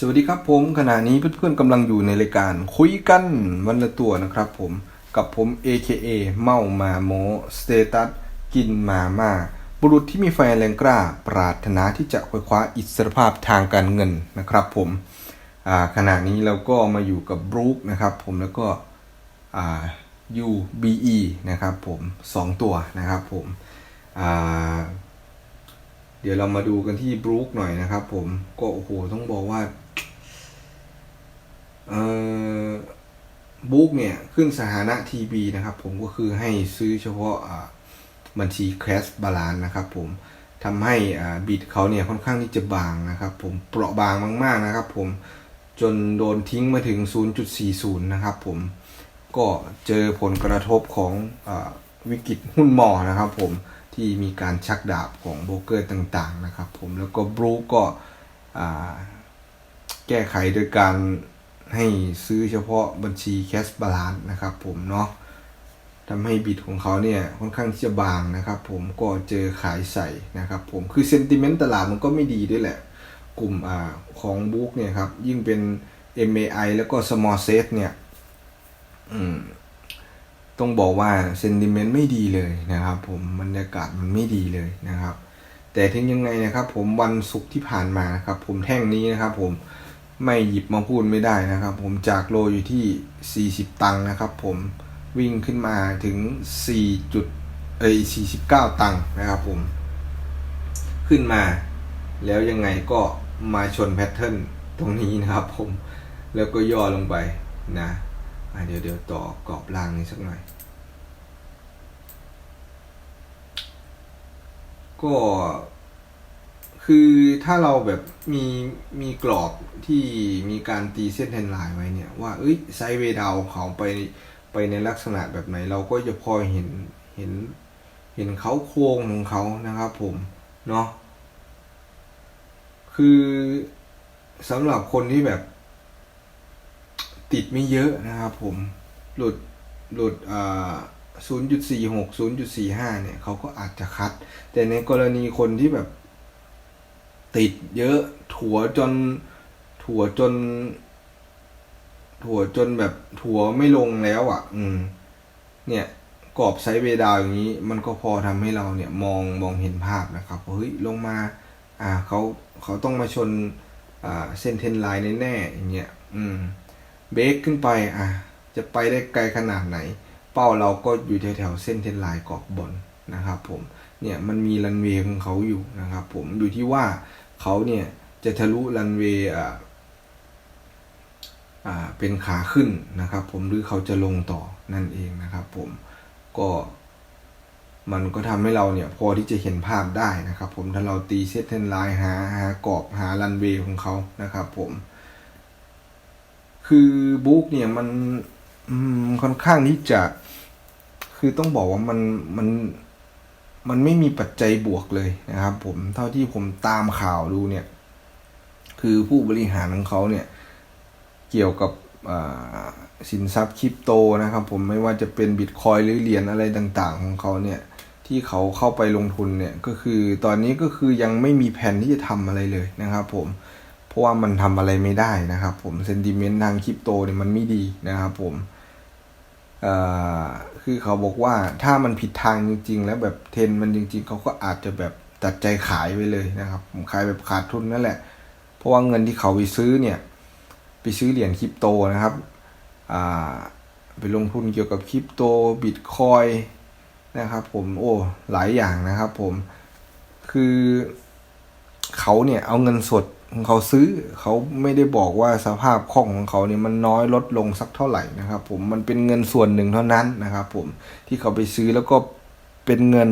สวัสดีครับผมขณะนี้เพื่อนๆกำลังอยู่ในรายการคุยกันวันละตัวนะครับผมกับผม AKA เมามาโมสเตตัสกินมาม่าบุรุษที่มีไฟแรงกล้า ปรารถนาที่จะคว้าคว้าอิสรภาพทางการเงินนะครับผมขณะนี้เราก็มาอยู่กับบรูคนะครับผมแล้วก็ UBE นะครับผมสองตัวนะครับผมเดี๋ยวเรามาดูกันที่บรูคหน่อยนะครับผมก็โอ้โหต้องบอกว่า บรูคเนี่ยขึ้นสถานะ TB นะครับ ผมก็คือให้ซื้อเฉพาะบัญชี Cash Balance นะครับ ผมทำให้บิตเขาเนี่ยค่อนข้างที่จะบางนะครับ ผมเปราะบางมาก ๆนะครับ ผมจนโดนทิ้งมาถึง 0.40 นะครับ ผมก็เจอผลกระทบของอวิกฤตหุ้นหมอนะครับ ผมที่มีการชักดาบของโบรกเกอร์ต่าง ๆ นะครับ ผมแล้วก็บรูก็แก้ไขโดยการ ให้ซื้อเฉพาะบัญชี Cash Balance นะครับผมเนาะทำให้บิตของเขาเนี่ยค่อนข้างที่จะบางนะครับผมก็เจอขายใส่นะครับผมคือเซนติเมนต์ตลาดมันก็ไม่ดีด้วยแหละ กลุ่มอของบุ๊กเนี่ยครับ ยิ่งเป็น MAI แล้วก็ Small Set เนี่ยต้องบอกว่าเซนติเมนต์ไม่ดีเลยนะครับผมบรรยากาศมันไม่ดีเลยนะครับ แต่ถึงยังไงนะครับผมวันศุกร์ที่ผ่านมานะครับผมแท่งนี้นะครับผม ไม่หยิบมาพูดไม่ได้นะครับ ผมจากโลอยู่ที่ 40 ตังค์นะครับ ผมวิ่งขึ้นมาถึง4จุดเอ้ย49 ตังค์นะครับผม ขึ้นมา แล้วยังไงก็มาชนแพทเทิร์นตรงนี้นะครับ ผมแล้วก็ย่อลงไปนะเดี๋ยวเดี๋ยวต่อกรอบล่างนี้สักหน่อย ก็ คือถ้าเราแบบมีมีกรอบที่มีการตีเส้นเทนไลน์ไว้เนี่ยว่าเอ้ยไซเวดาวเขาไปไปในลักษณะแบบไหน เราก็จะพอเห็นเห็นเห็นเขาโครงของเขานะครับผมเนาะคือสำหรับคนที่แบบ ติดไม่เยอะนะครับผมหลุดหลุดอ่า0.46 0.45 เนี่ยเขาก็อาจจะคัด แต่ในกรณีคนที่แบบ ติดเยอะ ถั่วจน ถั่วจน ถั่วจนแบบถั่วไม่ลงแล้วอะ อืม เนี่ยกรอบไซเวย์ดาวอย่างนี้ มันก็พอทำให้เราเนี่ยมองมองเห็นภาพนะครับเฮ้ยลงมา อ่าเขาเขาต้องมาชนอ่าเส้นเทนไลน์แน่ๆอย่างเงี้ยอืมเบรกขึ้นไปอะจะไปได้ไกลขนาดไหน เป้าเราก็อยู่แถวๆเส้นเทนไลน์กรอบบนนะครับผมเนี่ยมันมีรันเวย์ของเขาอยู่นะครับผมอยู่ที่ว่า เขาเนี่ยจะทะลุรันเวย์อ่าอ่าเป็นขาขึ้นนะครับ ผมหรือเขาจะลงต่อนั่นเองนะครับ ผมก็มันก็ทำให้เราเนี่ยพอที่จะเห็นภาพได้นะครับ ผมถ้าเราตีเซตเทนไลน์หาหากรอบหารันเวย์ของเขานะครับ ผม คือบุ๊กเนี่ยมันอืมค่อนข้างที่จะ คือต้องบอกว่ามันมัน มันไม่มีปัจจัยบวกเลยนะครับ ผมเท่าที่ผมตามข่าวดูเนี่ย คือผู้บริหารของเขาเนี่ย เกี่ยวกับสินทรัพย์คริปโตนะครับ ผมไม่ว่าจะเป็นบิตคอยหรือเหรียญอะไรต่างๆ ของเขาเนี่ย ที่เขาเข้าไปลงทุนเนี่ยก็คือตอนนี้ก็คือยังไม่มีแผนที่จะทำอะไรเลยนะครับ ผมเพราะว่ามันทำอะไรไม่ได้นะครับ ผมเซนติเมนต์ทางคริปโตเนี่ยมันไม่ดีนะครับ ผม คือเขาบอกว่าถ้ามันผิดทางจริง ๆ แล้วแบบเทรนมันจริง ๆ เขาก็อาจจะแบบตัดใจขายไปเลยนะครับ ผมขายแบบขาดทุนนั่นแหละ เพราะว่าเงินที่เขาไปซื้อเนี่ย ไปซื้อเหรียญคริปโตนะครับไปลงทุนเกี่ยวกับคริปโตบิตคอยนะครับ ผมโอ้หลายอย่างนะครับ ผมคือเขาเนี่ยเอาเงินสด เขาซื้อเขาไม่ได้บอกว่าสภาพคล่องของเขาเนี่ยมันน้อยลดลงสักเท่าไหร่นะครับ ผมมันเป็นเงินส่วนหนึ่งเท่านั้นนะครับ ผมที่เขาไปซื้อแล้วก็เป็นเงิน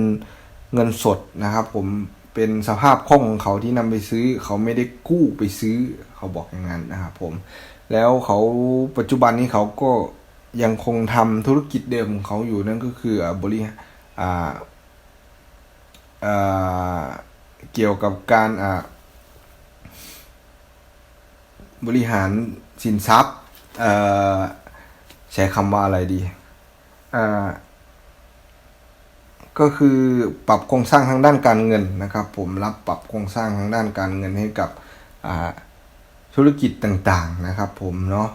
เงินสดนะครับ ผมเป็นสภาพคล่องของเขาที่นำไปซื้อ เขาไม่ได้กู้ไปซื้อ เขาบอกอย่างนั้นนะครับผมแล้วเขาปัจจุบันนี้เขาก็ยังคงทำธุรกิจเดิมของเขาอยู่นั่นก็คือบริอ่าอ่าเกี่ยวกับการอ่า บริหารสินทรัพย์ใช้คำว่าอะไรดีก็คือปรับโครงสร้างทางด้านการเงินนะครับ ผมรับปรับโครงสร้างทางด้านการเงินให้กับธุรกิจต่างๆนะครับ ผมเนาะ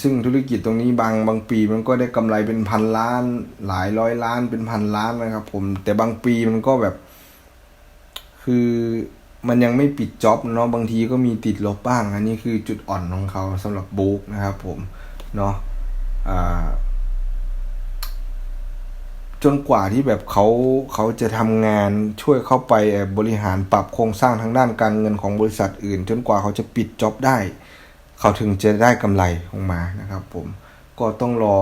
ซึ่งธุรกิจตรงนี้บางบางปีมันก็ได้กำไรเป็นพันล้าน หลายร้อยล้านเป็นพันล้านนะครับ ผมแต่บางปีมันก็แบบ คือ มันยังไม่ปิดจ็อบเนาะบางทีก็มีติดลบบ้าง อันนี้คือจุดอ่อนของเขาสำหรับบุ๊กนะครับผมเนาะจนกว่าที่แบบเขาเขาจะทำงานช่วยเข้าไปบริหารปรับโครงสร้างทางด้านการเงินของบริษัทอื่น จนกว่าเขาจะปิดจ็อบได้ เขาถึงจะได้กำไรออกมานะครับ ผมก็ต้องรอ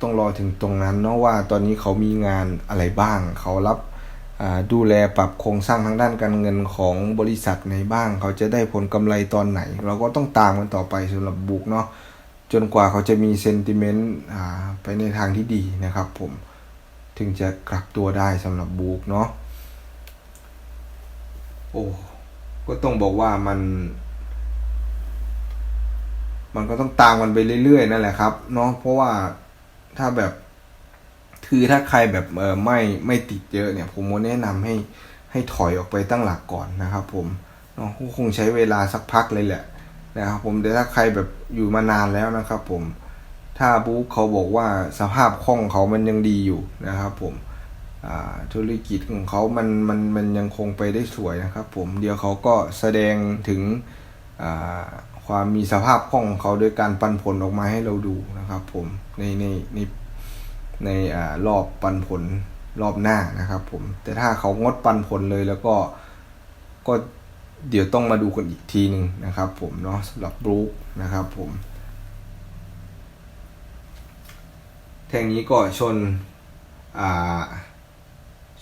ต้องรอถึงตรงนั้นเนาะว่าตอนนี้เขามีงานอะไรบ้าง เขารับ ดูแลปรับโครงสร้างทางด้านการเงินของบริษัทไหนบ้าง เขาจะได้ผลกำไรตอนไหน เราก็ต้องตามกันต่อไปสำหรับบุกเนาะจนกว่าเขาจะมีเซนติเมนต์ไปในทางที่ดีนะครับผมถึงจะกลับตัวได้สำหรับบูกเนาะโอ้ก็ต้องบอกว่ามัน มันก็ต้องตามกันไปเรื่อยๆนั่นแหละครับเนาะเพราะว่าถ้าแบบ คือถ้าใครแบบเออไม่ไม่ติดเยอะเนี่ย ผมแนะนำให้ให้ถอยออกไปตั้งหลักก่อนนะครับ ผมเนาะก็คงใช้เวลาสักพักเลยแหละนะครับผมแต่ถ้าใครแบบอยู่มานานแล้วนะครับ ผมถ้าบุ๊กเขาบอกว่าสภาพคล่องเขามันยังดีอยู่นะครับ ผมธุรกิจของเขามันมันมันยังคงไปได้สวยนะครับ ผมเดี๋ยวเขาก็แสดงถึงความมีสภาพคล่องของเขาโดยการปันผลออกมาให้เราดูนะครับ ผมในในใน ในอรอบปันผลรอบหน้านะครับผมแต่ถ้าเขางดปันผลเลยแล้วก็ก็เดี๋ยวต้องมาดูกันอีกทีหนึ่งนะครับผมเนาะสำหรับบุ๊กนะครับผมแท่งนี้ก็ชนอ่า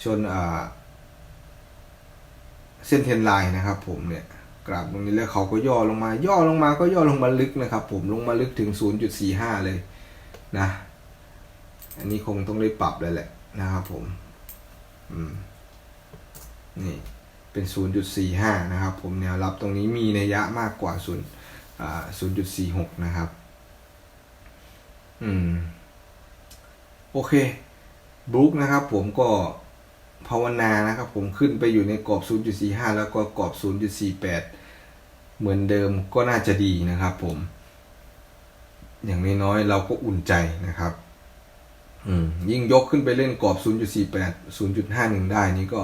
ชนอ่าเส้นเทนไลน์นะครับผมเนี่ยกราบตรงนี้แล้วเขาก็ย่อลงมา ย่อลงมาก็ย่อลงมาลึกนะครับผมลงมาลึกถึง 0.45 เลยนะ อันนี้คงต้องได้ปรับเลยแหละนะครับผมอืมนี่เป็น 0.45 นะครับ ผมแนวรับตรงนี้มีนัยยะมากกว่า0อ่า0.46 นะครับ อืม โอเคบรูคนะครับ ผมก็ภาวนานะครับ ผมขึ้นไปอยู่ในกรอบ 0.45 แล้วก็กรอบ 0.48 เหมือนเดิมก็น่าจะดีนะครับ ผม อย่างน้อยๆเราก็อุ่นใจนะครับ ยิ่งยกขึ้นไปเล่นกรอบ 0.48 0.51 ได้นี่ก็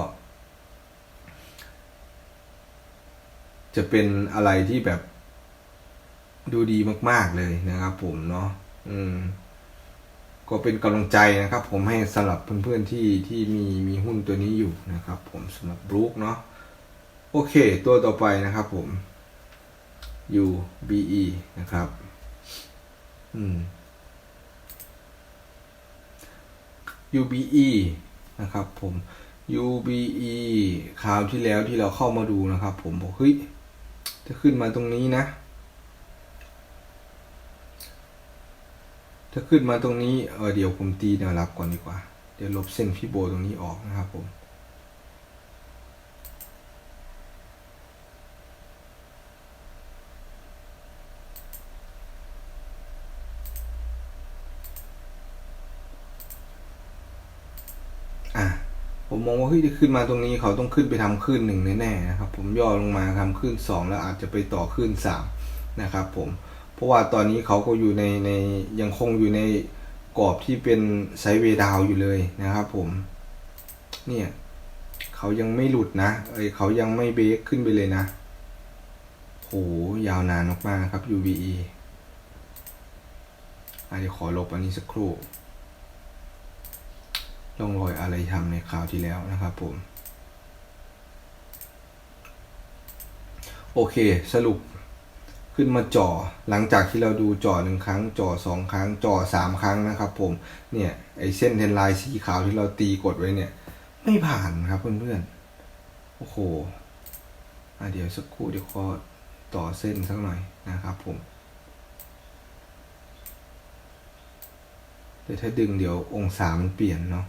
จะเป็นอะไรที่แบบดูดีมาก ๆ เลยนะครับผมเนาะอืม ก็เป็นกำลังใจนะครับ ผมให้สำหรับเพื่อน ๆ ที่ที่มีมีหุ้นตัวนี้อยู่นะครับ ผมสำหรับบรูคเนาะโอเค ตัวต่อไปนะครับผม UBE นะครับ อืม UBE นะครับผม UBE คราวที่แล้วที่เราเข้ามาดูนะครับ ผมบอกเฮ้ยจะขึ้นมาตรงนี้นะ จะขึ้นมาตรงนี้เออเดี๋ยวผมตีแนวรับก่อนดีกว่า เดี๋ยวลบเส้นพี่โบตรงนี้ออกนะครับผม อะ ผมมองว่าเฮ้ยจะขึ้นมาตรงนี้เขาต้องขึ้นไปทำขึ้นหนึ่งแน่ๆนะครับ ผมย่อลงมาทำขึ้นสองแล้วอาจจะไปต่อขึ้นสามนะครับผมเพราะว่าตอนนี้เขาก็อยู่ในในยังคงอยู่ในกรอบที่เป็นไซเวดาวอยู่เลยนะครับผมเนี่ยเขายังไม่หลุดนะเอ้ยเขายังไม่เบรกขึ้นไปเลยนะโหยาวนานมากๆครับ UVE อะเดี๋ยวขอลบอันนี้สักครู่ ร่องรอยอะไรทำในคราวที่แล้วนะครับผม โอเคสรุปขึ้นมาจ่อหลังจากที่เราดูจ่อหนึ่งครั้งจ่อสองครั้งจ่อสามครั้งนะครับผมเนี่ยไอเส้นเทนไลน์สีขาวที่เราตีกดไว้เนี่ย ไม่ผ่านครับเพื่อนๆโอ้โหอะเดี๋ยวสักครู่เดี๋ยวขอต่อเส้นสักหน่อยนะครับผมแต่ถ้าดึงเดี๋ยวองศามันเปลี่ยนเนาะ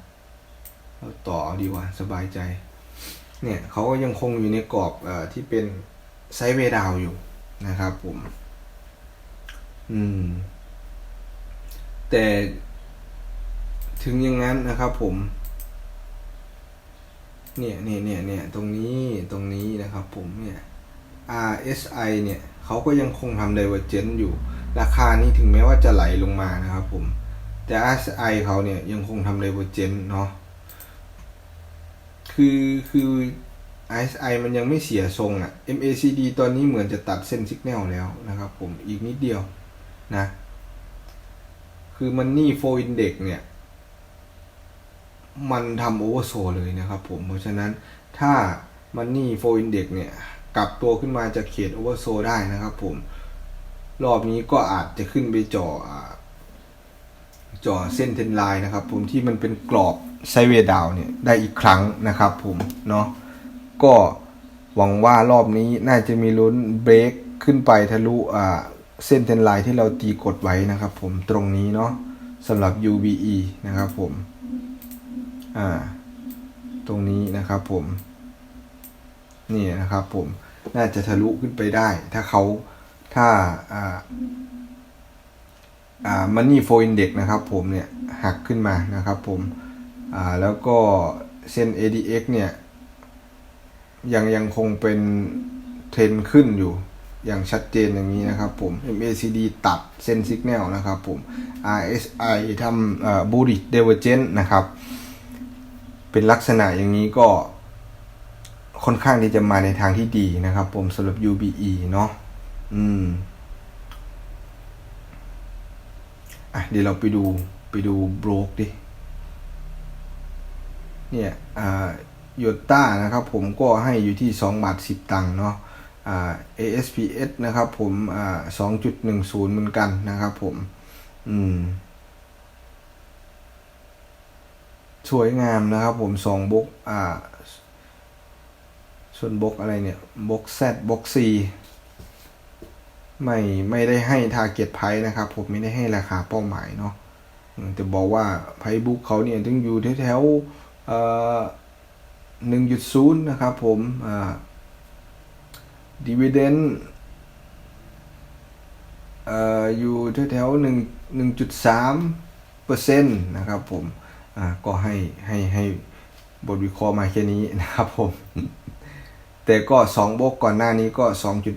เราต่อดีกว่าสบายใจ เนี่ยเขาก็ยังคงอยู่ในกรอบอที่เป็นไซเวดาวอยู่นะครับผม อืม แต่ถึงอย่างนั้นนะครับผม เนี่ยเนี่ยเนี่ยเนี่ยตรงนี้ตรงนี้นะครับผมเนี่ย RSI เนี่ยเขาก็ยังคงทำ Divergent อยู่ ราคานี้ถึงแม้ว่าจะไหลลงมานะครับผม แต่ RSI เขาเนี่ยยังคงทำ Divergent เนาะ คือคือ RSI มันยังไม่เสียทรงอะ่ะ MACD ตอนนี้เหมือนจะตัดเส้นสัญญาณแล้วนะครับผมอีกนิดเดียวนะ คือมันนี่โฟอินเด็กเนี่ย มันทำโอเวอร์โซเลยนะครับผม เพราะฉะนั้นถ้ามันนี่โฟอินเด็กเนี่ย กลับตัวขึ้นมาจากเขตโอเวอร์โซได้นะครับผม รอบนี้ก็อาจจะขึ้นไปจ่อ จ่อเส้นเทนไลน์นะครับ ผมที่มันเป็นกรอบไซเวดาวเนี่ยได้อีกครั้งนะครับ ผมเนาะก็หวังว่ารอบนี้น่าจะมีลุ้นเบรกขึ้นไปทะลุอ่าเส้นเทนไลน์ที่เราตีกดไว้นะครับ ผมตรงนี้เนาะสำหรับ UBE นะครับผมอ่าตรงนี้นะครับผม นี่นะครับผมน่าจะทะลุขึ้นไปได้ ถ้าเขาถ้าอ่าอ่า มันนี่โฟอินเด็กนะครับผมเนี่ยหักขึ้นมานะครับผมอ่าแล้วก็เส้น ADX เนี่ยยังยังคงเป็นเทรนขึ้นอยู่อย่างชัดเจนอย่างนี้นะครับผม MACD ตัดเส้นสัญญาณนะครับผม RSI ทำอ่า bullish divergence นะครับ เป็นลักษณะอย่างนี้ก็ค่อนข้างที่จะมาในทางที่ดีนะครับผมสำหรับ UBE เนาะอืม อะเดี๋ยวเราไปดูไปดูโบรกดิ เนี่ยอ่าโยต้านะครับผมก็ให้อยู่ที่ 2 บาท 10 ตังค์เนาะอ่า ASPS นะครับผมอ่า2.10 เหมือนกันนะครับผม อืม สวยงามนะครับผมสองบกอ่าส่วนบล็อกอะไรเนี่ยบล็อก Z บล็อก C ไม่ไม่ได้ให้ Target Price นะครับ ผมไม่ได้ให้ราคาเป้าหมายเนาะอืมแต่บอกว่าไพ่บุ๊กเขาเนี่ยต้องอยู่แถวๆหนึ่งจุดศูนย์นะครับผมดีเวเดนอยู่แถวๆหนึ่งหนึ่งจุดสามเปอร์เซ็นต์นะครับผมก็ให้ให้ให้บทวิเคราะห์มาแค่นี้นะครับผม แต่ก็ 2 บวกก่อนหน้านี้ก็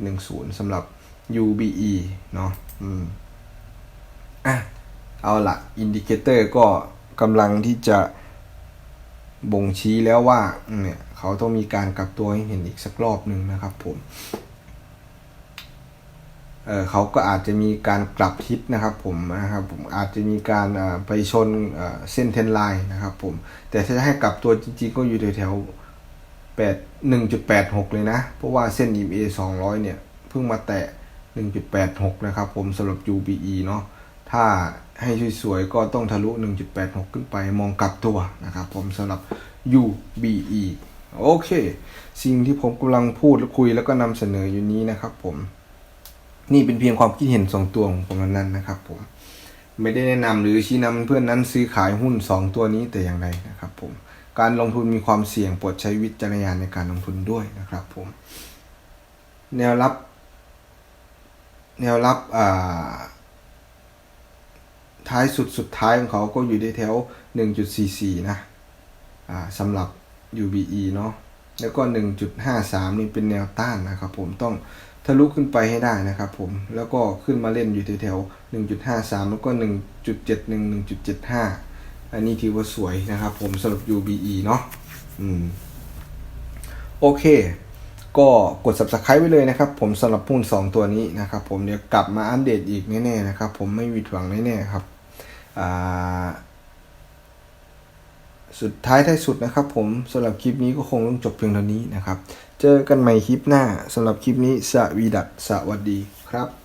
2.10สำหรับ UBE เนาะอืมอะเอาละอินดิเคเตอร์ก็กำลังที่จะบ่งชี้แล้วว่าเนี่ยเขาต้องมีการกลับตัวให้เห็นอีกสักรอบหนึ่งนะครับผมเออเขาก็อาจจะมีการกลับทิศนะครับผมนะครับผมอาจจะมีการไปชนเส้นเทนไลน์นะครับผมแต่ถ้าจะให้กลับตัวจริงๆ ก็อยู่แถวแปดหนึ่งจุดแปดหกเลยนะ เพราะว่าเส้น EMA สองร้อยเนี่ย เพิ่งมาแตะ หนึ่งจุดแปดหกนะครับผมสำหรับ UBE เนาะถ้าให้สวยๆก็ต้องทะลุ 1.86 ขึ้นไปมองกลับตัวนะครับผมสำหรับ UBE โอเค สิ่งที่ผมกำลังพูดและคุยแล้วก็นำเสนออยู่นี้นะครับผม นี่เป็นเพียงความคิดเห็นสองตัวของผมนั้นนะครับผมไม่ได้แนะนำหรือชี้นำเพื่อนนั้นซื้อขายหุ้น 2 ตัวนี้แต่อย่างใดนะครับผมการลงทุนมีความเสี่ยงโปรดใช้วิจารณญาณในการลงทุนด้วยนะครับผม แนวรับ แนวรับท้ายสุดสุดท้ายของเขาก็อยู่ในแถว 1.44 นะสำหรับ UBE เนาะแล้วก็ 1.53 นี่เป็นแนวต้านนะครับผมต้องทะลุขึ้นไปให้ได้นะครับผมแล้วก็ขึ้นมาเล่นอยู่แถว1.53 แล้วก็ 1.71 1.75 อันนี้ถือว่าสวยนะครับผมสำหรับ UBE เนาะอืมโอเค ก็กด subscribe ไว้เลยนะครับผมสำหรับหุ้น2ตัวนี้นะครับผมเดี๋ยวกลับมาอัปเดตอีกแน่ๆนะครับผมไม่มีหวังแน่ๆครับสุดท้ายท้ายสุดนะครับผมสำหรับคลิปนี้ก็คงต้องจบเพียงเท่านี้นะครับ เจอกันใหม่คลิปหน้าสำหรับคลิปนี้สวีดัสสวัสดีครับ